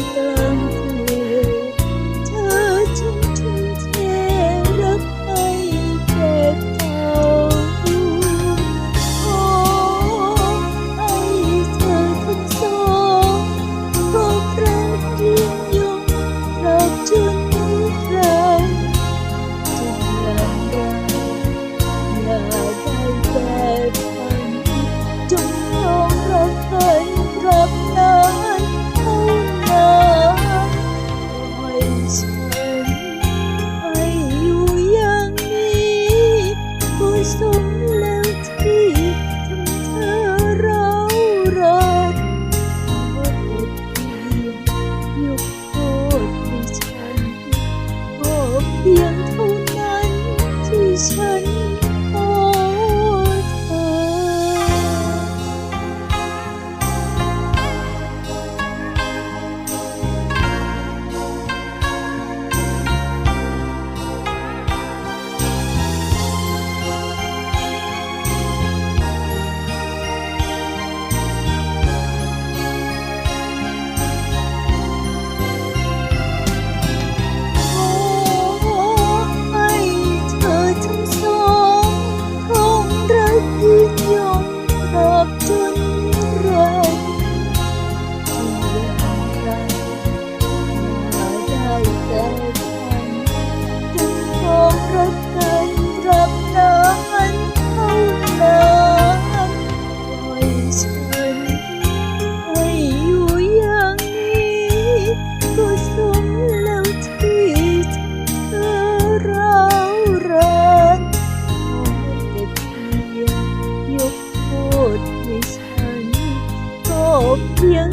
love. ฉันให้อยู่ย่งนี้ก็สมแล้วที่ทำเธอเราร้นว่าบทเพียงยกโทษให้ฉันกเพียงเท่านั้นที่ฉัน ยง